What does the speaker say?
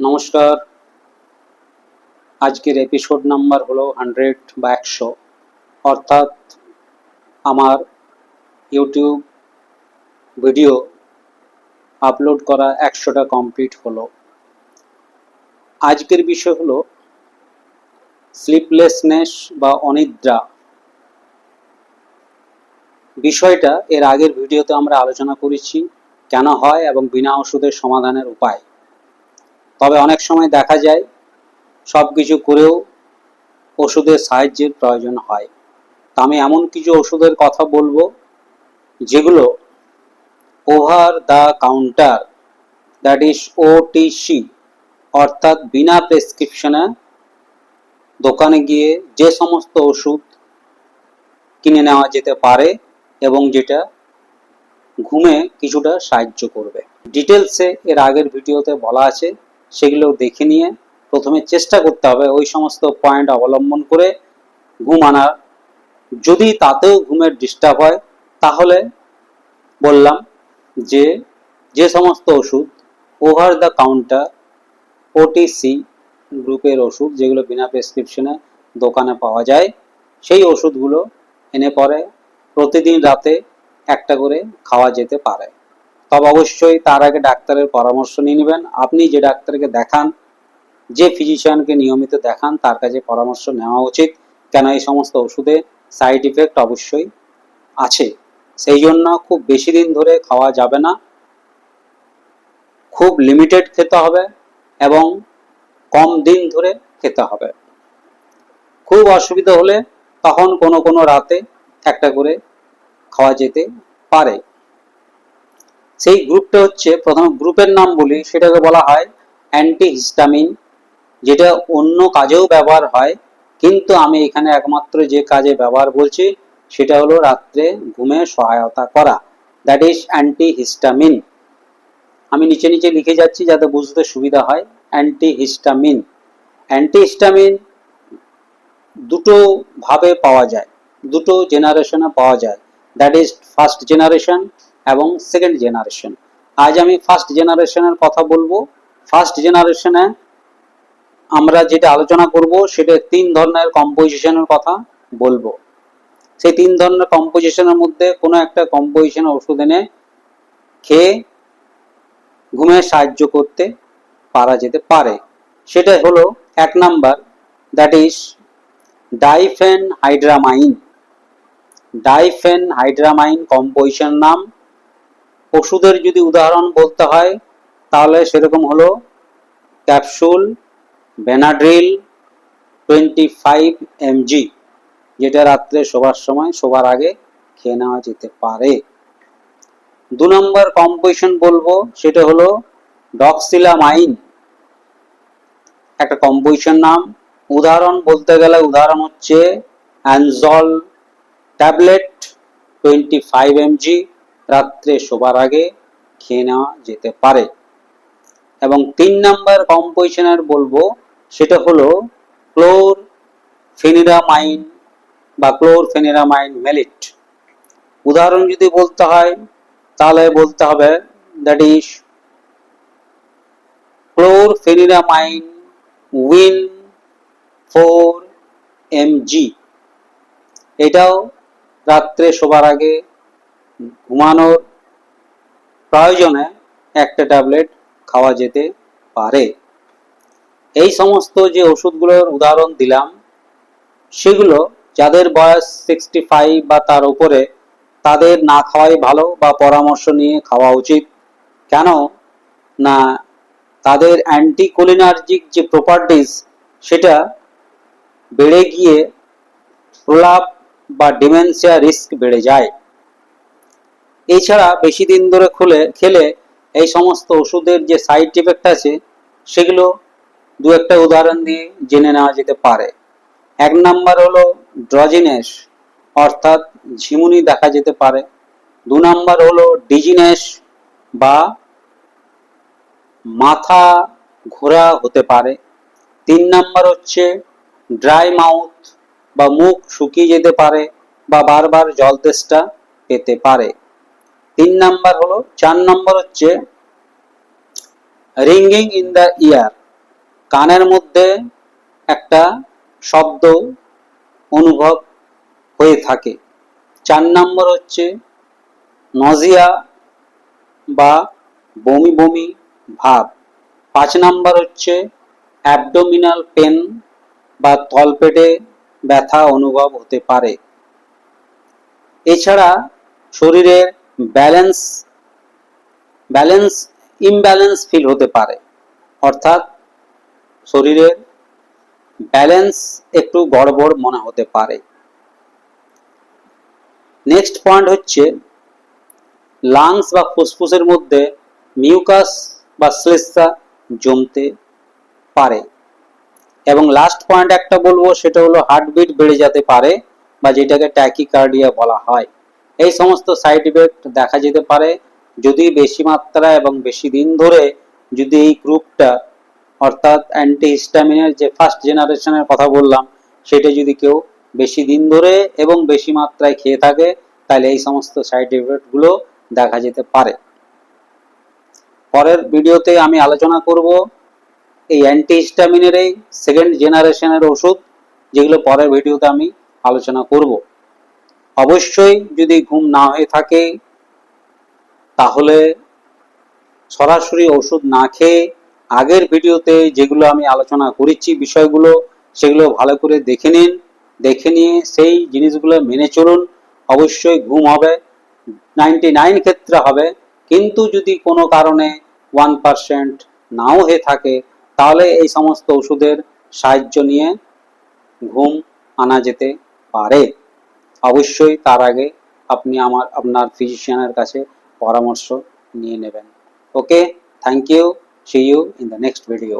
নমস্কার। আজকের episode number হলো হান্ড্রেড বা একশো। অর্থাৎ আমার ইউটিউব ভিডিও আপলোড করা একশোটা কমপ্লিট হলো। আজকের বিষয় হলো স্লিপলেসনেস বা অনিদ্রা। বিষয়টা এর আগের ভিডিওতে আমরা আলোচনা করেছি, কেন হয় এবং বিনা ওষুধের সমাধানের উপায়। তবে অনেক সময় দেখা যায় সব কিছু করেও ওষুধের সাহায্যের প্রয়োজন হয়। তা আমি এমন কিছু ওষুধের কথা বলব, যেগুলো over the counter, that is OTC অর্থাৎ বিনা প্রেসক্রিপশনে দোকানে গিয়ে যে সমস্ত ওষুধ কিনে নেওয়া যেতে পারে এবং যেটা ঘুমে কিছুটা সাহায্য করবে। ডিটেলসে এর আগের ভিডিওতে বলা আছে। সেগুলো দেখে নিয়ে প্রথমে চেষ্টা করতে হবে ওই সমস্ত পয়েন্ট অবলম্বন করে ঘুম আনার। যদি তাতেও ঘুমের ডিস্টার্ব হয়, তাহলে বললাম যে যে সমস্ত ওষুধ ওভার দ্য কাউন্টার ওটিসি গ্রুপের ওষুধ যেগুলো বিনা প্রেসক্রিপশনে দোকানে পাওয়া যায়, সেই ওষুধগুলো এনে পরে প্রতিদিন রাতে একটা করে খাওয়া যেতে পারে। তবে অবশ্যই তার আগে ডাক্তারের পরামর্শ নিয়ে নেবেন। আপনি যে ডাক্তারকে দেখান, যে ফিজিশিয়ানকে নিয়মিত দেখান, তার কাছে পরামর্শ নেওয়া উচিত। কেন এই সমস্ত ওষুধে সাইড ইফেক্ট অবশ্যই আছে। সেই জন্য খুব বেশি দিন ধরে খাওয়া যাবে না। খুব লিমিটেড খেতে হবে এবং কম দিন ধরে খেতে হবে। খুব অসুবিধা হলে তখন কোনো কোনো রাতে একটা করে খাওয়া যেতে পারে। সেই গ্রুপটা হচ্ছে প্রথম গ্রুপের নাম বলি সেটাকে বলা হয় অ্যান্টিহিস্টামিন, যেটা অন্য কাজেও ব্যবহার হয়। কিন্তু আমি এখানে একমাত্র যে কাজে ব্যবহার বলছি সেটা হলো রাত্রে ঘুমে সহায়তা করা। That is antihistamine. আমি নিচে নিচে লিখে যাচ্ছি যাতে বুঝতে সুবিধা হয়। অ্যান্টিহিস্টামিন। অ্যান্টিহিস্টামিন দুটো ভাবে পাওয়া যায়, দুটো জেনারেশনে পাওয়া যায়। দ্যাট ইজ ফার্স্ট জেনারেশন এবং সেকেন্ড জেনারেশন আজ আমি ফার্স্ট জেনারেশনের কথা বলব। ফার্স্ট জেনারেশনে আমরা যেটা আলোচনা করব, সেটা তিন ধরনের কম্পোজিশনের কথা বলব। সেই তিন ধরনের কম্পোজিশনের মধ্যে কোনো একটা কম্পোজিশনের ওষুধ এনে খেয়ে, ঘুমে সাহায্য করতে পারা যেতে পারে। সেটা হলো এক number that is diphenhydramine diphenhydramine composition নাম ওষুধের যদি উদাহরণ বলতে হয়, তাহলে সেরকম হলো capsule, Benadryl twenty five mg, যেটা রাত্রে শোবার সময়, শোবার আগে খেয়ে নেওয়া যেতে পারে। দু নম্বর কম্পোজিশন বলব, সেটা হলো ডক্সিলামাইন একটা কম্পোজিশন নাম। উদাহরণ বলতে গেলে, উদাহরণ হচ্ছে অ্যানজল ট্যাবলেট টোয়েন্টি ফাইভ এমজি। রাত্রে শোবার আগে খেয়ে নেওয়া যেতে পারে। এবং তিন নাম্বার কম্পোজিশনের বলব, সেটা হলো ক্লোর ফেনিরামাইন বা ক্লোর ফেনিরামাইন মেলিট উদাহরণ যদি বলতে হয়, তাহলে বলতে হবে দ্যাট ইজ ক্লোর ফেনিরামাইন উইন ফোর এমজি এটাও রাত্রে শোবার আগে ঘুমানোর প্রয়োজনে একটা ট্যাবলেট খাওয়া যেতে পারে। এই সমস্ত যে ওষুধগুলোর উদাহরণ দিলাম, সেগুলো যাদের বয়স সিক্সটি ফাইভ বা তার উপরে, তাদের না খাওয়াই ভালো বা পরামর্শ নিয়ে খাওয়া উচিত। কেন? না, তাদের অ্যান্টিকোলিনার্জিক যে প্রপার্টিস সেটা বেড়ে গিয়ে প্রলাপ বা ডিমেনশিয়া রিস্ক বেড়ে যায়। এছাড়া বেশি দিন ধরে খুলে, খেলে এই সমস্ত ওষুধের যে সাইড ইফেক্ট আছে, সেগুলো দু একটা উদাহরণ দিয়ে জেনে নেওয়া যেতে পারে। এক নাম্বার হলো ড্রজিনেস, অর্থাৎ ঝিমুনি দেখা যেতে পারে। দু নাম্বার হলো ডিজিনেস বা মাথা ঘোরা হতে পারে। তিন নাম্বার হচ্ছে ড্রাই মাউথ বা মুখ শুকিয়ে যেতে পারে বা বারবার জল তেষ্টা পেতে পারে। তিন নাম্বার হলো, চার নাম্বার হচ্ছে রিঙ্গিং ইন দ্য ইয়ার কানের মধ্যে একটা শব্দ অনুভব হয়ে থাকে। চার নম্বর হচ্ছে নজিয়া বা বমি বমি ভাব। পাঁচ নাম্বার হচ্ছে অ্যাবডোমিনাল পেন বা তলপেটে ব্যথা অনুভব হতে পারে। এছাড়া শরীরের ব্যালেন্স ব্যালেন্স ইমব্যালেন্স ফিল হতে পারে। অর্থাৎ শরীরের ব্যালেন্স একটু গড়বড় মনে হতে পারে। নেক্সট পয়েন্ট হচ্ছে লাংস বা ফুসফুসের মধ্যে মিউকাস বা শ্লেষ্মা জমতে পারে। এবং লাস্ট পয়েন্ট একটা বলব, সেটা হলো হার্টবিট বেড়ে যেতে পারে বা যেটাকে ট্যাকিকার্ডিয়া বলা হয়। এই সমস্ত সাইড ইফেক্ট দেখা যেতে পারে। যদি বেশি মাত্রা এবং বেশি দিন ধরে যদি এই গ্রুপটা, অর্থাৎ অ্যান্টিহিস্টামিনের যে ফার্স্ট জেনারেশনের কথা বললাম, সেটা যদি কেউ বেশি দিন ধরে এবং বেশি মাত্রায় খেয়ে থাকে, তাহলে এই সমস্ত সাইড ইফেক্টগুলো দেখা যেতে পারে। পরের ভিডিওতে আমি আলোচনা করব এই অ্যান্টিহিস্টামিনের এই সেকেন্ড জেনারেশনের ওষুধ, যেগুলো পরের ভিডিওতে আমি আলোচনা করব। অবশ্যই যদি ঘুম না হয়ে থাকে, তাহলে সরাসরি ওষুধ না খেয়ে আগের ভিডিওতে যেগুলো আমি আলোচনা করেছি বিষয়গুলো, সেগুলো ভালো করে দেখে নিন। দেখে নিয়ে সেই জিনিসগুলো মেনে চলুন। অবশ্যই ঘুম হবে নাইনটি নাইন ক্ষেত্রে হবে। কিন্তু যদি কোনো কারণে ওয়ান পার্সেন্ট নাও হয়ে থাকে, তাহলে এই সমস্ত ওষুধের সাহায্য নিয়ে ঘুম আনা যেতে পারে। অবশ্যই তার আগে আপনি আমার, আপনার ফিজিশিয়ানের কাছে পরামর্শ নিয়ে নেবেন। Okay thank you see you in the next video